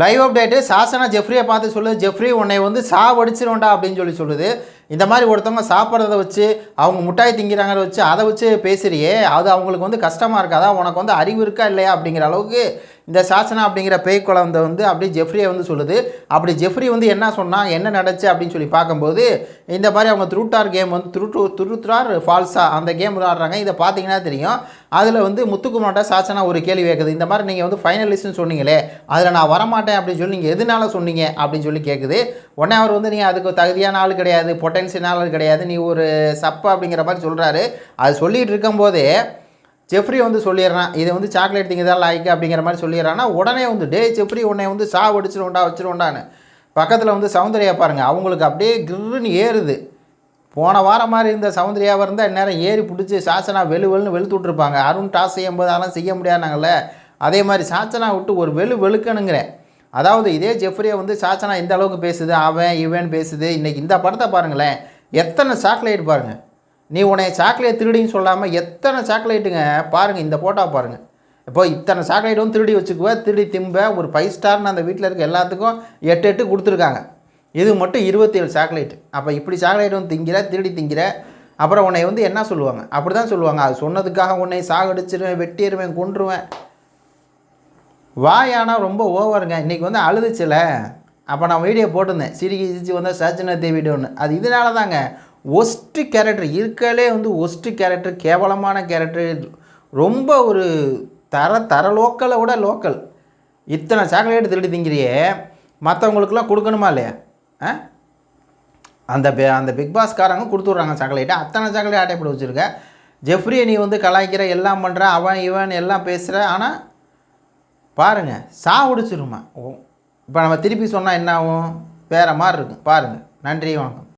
Live update Sasana ஜெஃப்ரியை பார்த்து சொல்லுது Jeffrey உன்னை வந்து சாவடிச்சிருவேன்டா அப்படின்னு சொல்லி சொல்லுது. இந்த மாதிரி ஒருத்தவங்க சாப்பிட்றத வச்சு அவங்க முட்டாய் திங்கிறாங்கிறத வச்சு அதை வச்சு பேசுறியே. அது அவங்களுக்கு வந்து கஷ்டமாக இருக்காதா? உனக்கு வந்து அறிவு இருக்கா இல்லையா? அப்படிங்கிற அளவுக்கு இந்த சாசனா அப்படிங்கிற பேய் குழந்தை வந்து அப்படியே ஜெஃப்ரியை வந்து சொல்லுது. அப்படி ஜெஃப்ரி வந்து என்ன சொன்னால் என்ன நடச்சு அப்படின்னு சொல்லி பார்க்கும்போது இந்த மாதிரி அவங்க துருட்டார் கேம் வந்து துருட்டு துருத்துறார் ஃபால்ஸா அந்த கேம் விளாடுறாங்க இதை பார்த்தீங்கன்னா தெரியும். அதில் வந்து முத்துக்குமார்ட்ட சாசனா ஒரு கேள்வி கேட்குது இந்த மாதிரி நீங்கள் வந்து ஃபைனலிஸ்ட்னு சொன்னீங்களே அதில் நான் வரமாட்டேன் அப்படின்னு சொல்லி நீங்கள் எதனால சொன்னீங்க அப்படின்னு சொல்லி கேட்குது உடனே அவர் வந்து நீங்கள் அதுக்கு தகுதியான ஆள் கிடையாது பொட்டன்ஷியல் ஆள் கிடையாது நீ ஒரு சப்பா அப்படிங்கிற மாதிரி சொல்கிறாரு அது சொல்லிகிட்டு இருக்கும்போதே ஜெஃப்ரி வந்து சொல்லிடுறான் இதை வந்து சாக்லேட் திங்க தான் லாய்க்கு அப்படிங்கிற மாதிரி சொல்லிடுறான்னா உடனே வந்து டே ஜெஃப்ரி உடனே வந்து சா அடிச்சிருவோண்டா வச்சிருவோண்டான்னு பக்கத்தில் வந்து சௌந்தர்யா பாருங்கள் அவங்களுக்கு அப்படியே கிருன்னு ஏறுது. போன வாரம் மாதிரி இருந்த சௌந்தர்யாவாக இருந்தால் இந்நேரம் ஏறி பிடிச்சி சாசனா வெளு வெளுன்னு வெளுத்து விட்ருப்பாங்க அருண் டாஸ் செய்யும்போது அதெல்லாம் செய்ய முடியாதுனாங்கல்ல. அதே மாதிரி சாச்சனா விட்டு ஒரு வெளு வெளுக்கணுங்கிறேன் அதாவது இதே ஜெஃப்ரியை வந்து சாச்சனா இந்த அளவுக்கு பேசுது அவன் இவன் பேசுது. இன்றைக்கி இந்த படத்தை பாருங்களேன் எத்தனை சாக்லேட் பாருங்கள் நீ உன்னை சாக்லேட் திருடின்னு சொல்லாமல் எத்தனை சாக்லேட்டுங்க பாருங்கள் இந்த ஃபோட்டோ பாருங்கள் இப்போ இத்தனை சாக்லேட்டும் திருடி வச்சுக்குவ திருடி திம்ப ஒரு ஃபைவ் ஸ்டார்னு அந்த வீட்டில் இருக்க எல்லாத்துக்கும் எட்டு எட்டு கொடுத்துருக்காங்க. இது மட்டும் இருபத்தேழு சாக்லேட் அப்போ இப்படி சாக்லேட் வந்து திங்கிற திருடி திங்கிற அப்புறம் உன்னை வந்து என்ன சொல்லுவாங்க? அப்படி தான் சொல்லுவாங்க. அது சொன்னதுக்காக உன்னை சாகடிச்சிருவேன் வெட்டிடுவேன் கொன்றுவேன். வாயானா ரொம்ப ஓவருங்க. இன்றைக்கி வந்து அழுதுச்சில்ல அப்போ நான் வீடியோ போட்டிருந்தேன். சிரிக்கி சிரிச்சு வந்தால் சச்சினா ஒன்று அது இதனால தாங்க ஒஸ்ட்டு கேரக்டர் இருக்கலே வந்து ஒஸ்ட்டு கேரக்டர் கேவலமான கேரக்டர் ரொம்ப ஒரு தர தர லோக்கலை விட லோக்கல் இத்தனை சாக்லேட் திருடி திங்கிறியே மற்றவங்களுக்குலாம் கொடுக்கணுமா இல்லையா? ஆ? அந்த பே அந்த பிக் பாஸ்காரங்க கொடுத்துட்றாங்க சாக்லேட்டை அத்தனை சாக்லேட் ஆட்டைப்பட வச்சுருக்க. ஜெஃப்ரியை நீ வந்து கலாய்க்கிற எல்லாம் பண்ணுற அவன் இவன் எல்லாம் பேசுகிற ஆனால் பாருங்கள் சா ஓ இப்போ நம்ம திருப்பி சொன்னால் என்ன ஆகும்? வேறு மாதிரி இருக்கும். பாருங்கள் நன்றி வணக்கம்.